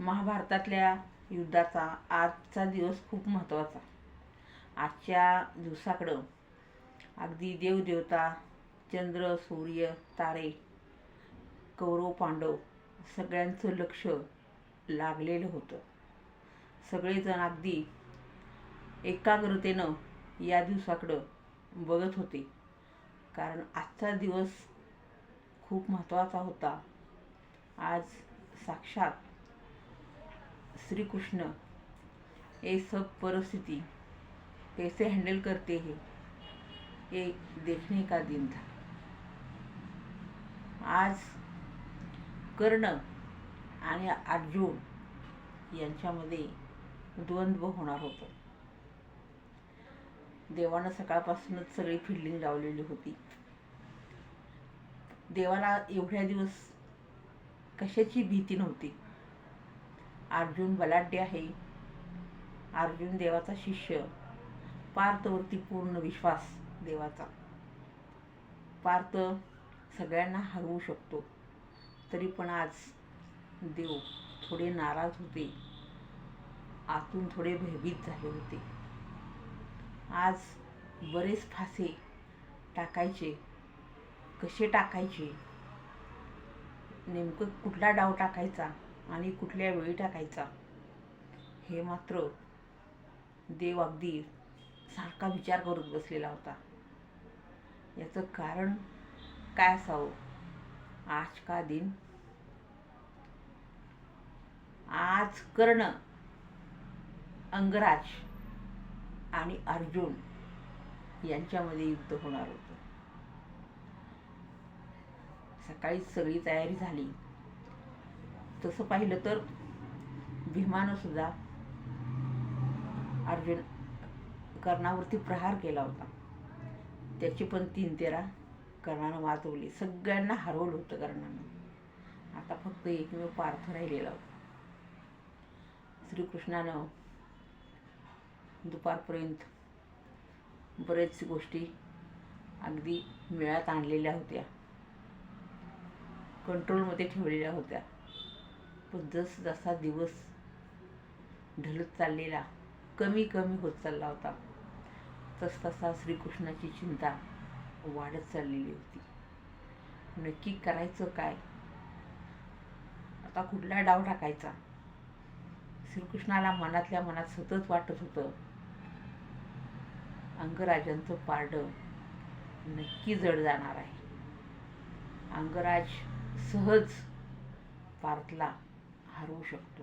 महाभारतातल्या युद्धाचा आजचा दिवस खूप महत्त्वाचा. आजच्या दिवसाकडं अगदी देवदेवता चंद्र सूर्य तारे कौरव पांडव सगळ्यांचं लक्ष लागलेलं होतं. सगळेजण अगदी एकाग्रतेनं या दिवसाकडं बघत होते. कारण आजचा दिवस खूप महत्त्वाचा होता. आज साक्षात श्रीकृष्ण ये सब परिस्थिति कैसे हैंडल करते हैं? ये देखने का दिन था? आज कर्ण आणि अर्जुन यांच्यामध्ये द्वंद्व होणार होतं. देवानं सकाळपासूनच सगळी फिल्डिंग लावलेली होती. देवाला एवढ्या दिवस कशाची भीती नव्हती? अर्जुन बलाढ्य आहे. अर्जुन देवाचा शिष्य. पार्थवरती पूर्ण विश्वास देवाचा. पार्थ सगळ्यांना हरवू शकतो. तरी पण आज देव थोडे नाराज होते. आतून थोडे भयभीत झाले होते. आज बरेच फासे टाकायचे. कसे टाकायचे? नेमकं कुठला डाव टाकायचा? आणि कुठल्या वेळी टाकायचा? हे मात्र देव अगदी सारखा विचार करत बसलेला होता. याचं कारण काय असावं? आज का दिन? आज कर्ण अंगराज आणि अर्जुन यांच्यामध्ये युद्ध होणार होतं. सकाळी सगळी तयारी झाली. तसं पाहिलं तर भीमानं सुद्धा अर्जुन कर्णावरती प्रहार केला होता. त्याची पण तीन तेरा कर्णानं वाचवली. सगळ्यांना हरवलं होतं कर्णानं. आता फक्त एकमेव पार्थ राहिलेला होता. श्रीकृष्णानं दुपारपर्यंत बरेच गोष्टी अगदी मेळ्यात आणलेल्या होत्या. कंट्रोलमध्ये ठेवलेल्या होत्या. पण जसजसा दिवस ढलत चाललेला कमी कमी होत चालला होता तसतसा श्रीकृष्णाची चिंता वाढत चाललेली होती. नक्की करायचं काय? आता कुठला डाव टाकायचा? श्रीकृष्णाला मनातल्या मनात सतत वाटत होतं अंगराजांचं पारडं नक्की जड जाणार आहे. अंगराज सहज पारतला. हरवू शकतो.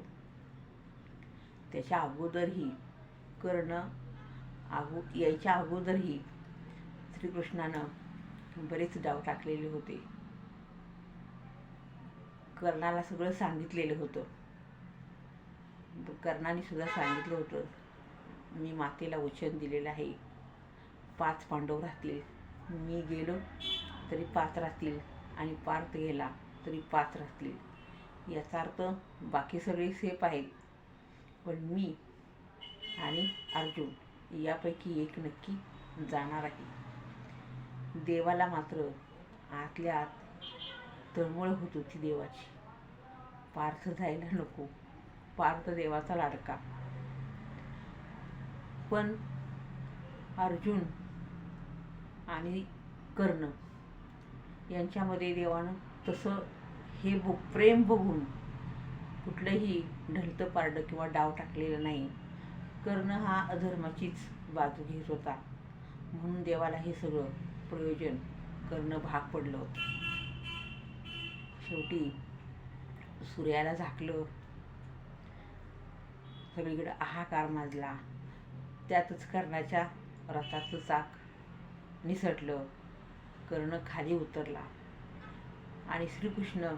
त्याच्या अगोदरही कर्ण अगो यायच्या अगोदरही श्रीकृष्णानं बरेच डाव टाकलेले होते. कर्णाला सगळं सांगितलेलं होतं. कर्णाने सुद्धा सांगितलं होतं मी मातेला वचन दिलेलं आहे. पाच पांडव राहतील. मी गेलो तरी पाच राहतील आणि पार्थ गेला तरी पाच राहतील. याचा अर्थ बाकी सगळे सेफ आहेत. पण मी आणि अर्जुन यापैकी एक नक्की जाणार आहे. देवाला मात्र आतल्या आत तळमळ होत होती देवाची. पार्थ जायला नको. पार्थ देवाचा लाडका. पण अर्जुन आणि कर्ण यांच्यामध्ये देवानं तसं हे बघ प्रेम बघून कुठलंही ढलतं पारडं किंवा डाव टाकलेलं नाही. कर्ण हा अधर्माचीच बाजू घेत होता. म्हणून देवाला हे सगळं प्रयोजन करणं भाग पडलं होतं. शेवटी सूर्याला झाकलं. सगळीकडे हाहाकार माजला. त्यातच कर्णाच्या रथाचं चाक निसटलं. कर्ण खाली उतरला. आणि श्रीकृष्ण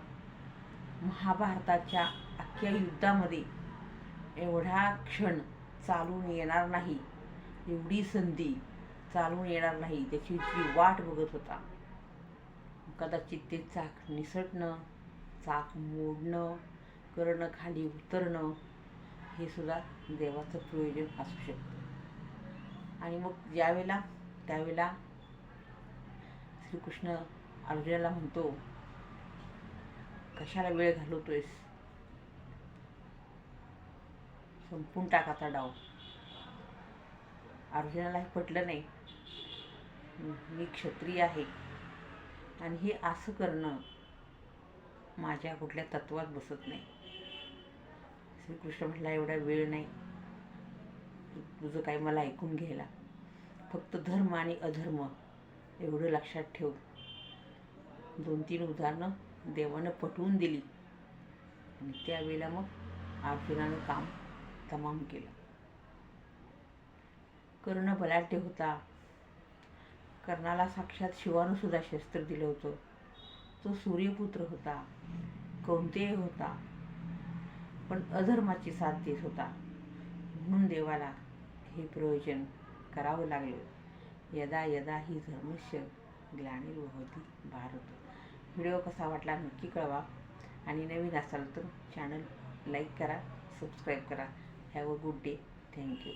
महाभारताच्या अख्ख्या युद्धामध्ये एवढा क्षण चालून येणार नाही एवढी संधी चालून येणार नाही त्याची जी वाट बघत होता. कदाचित ते चाक निसटणं चाक मोडणं करणं खाली उतरणं हे सुद्धा देवाचं प्रयोजन असू शकतं. आणि मग ज्यावेळेला त्यावेळेला श्रीकृष्ण अर्जुनाला म्हणतो कशाला वेळ घालवतोयस? संपून टाकाचा डाव. अर्जुनाला हे पटलं नाही. मी क्षत्रिय आहे. आणि हे असं करणं माझ्या कुठल्या तत्वात बसत नाही. श्रीकृष्ण म्हटला एवढा वेळ नाही. तुझं काही मला ऐकून घ्यायला. फक्त धर्म आणि अधर्म एवढं लक्षात ठेव. दोन तीन उदाहरणं देवानं पटवून दिली. आणि त्यावेळेला मग अर्जुनानं काम तमाम केलं. कर्ण बलाढ्य होता. कर्णाला साक्षात शिवानं सुद्धा शस्त्र दिलं होतं. तो सूर्यपुत्र होता. कौंतेय होता. पण अधर्माची साथ देत होता. म्हणून देवाला हे प्रयोजन करावं लागलं. यदा यदा ही धर्मस्य ग्लानिर्भवती भारत. व्हिडिओ कसा वाटला नक्की कळवा. आणि नवीन असाल तर चॅनल लाईक करा सबस्क्राईब करा. Have a good day thank you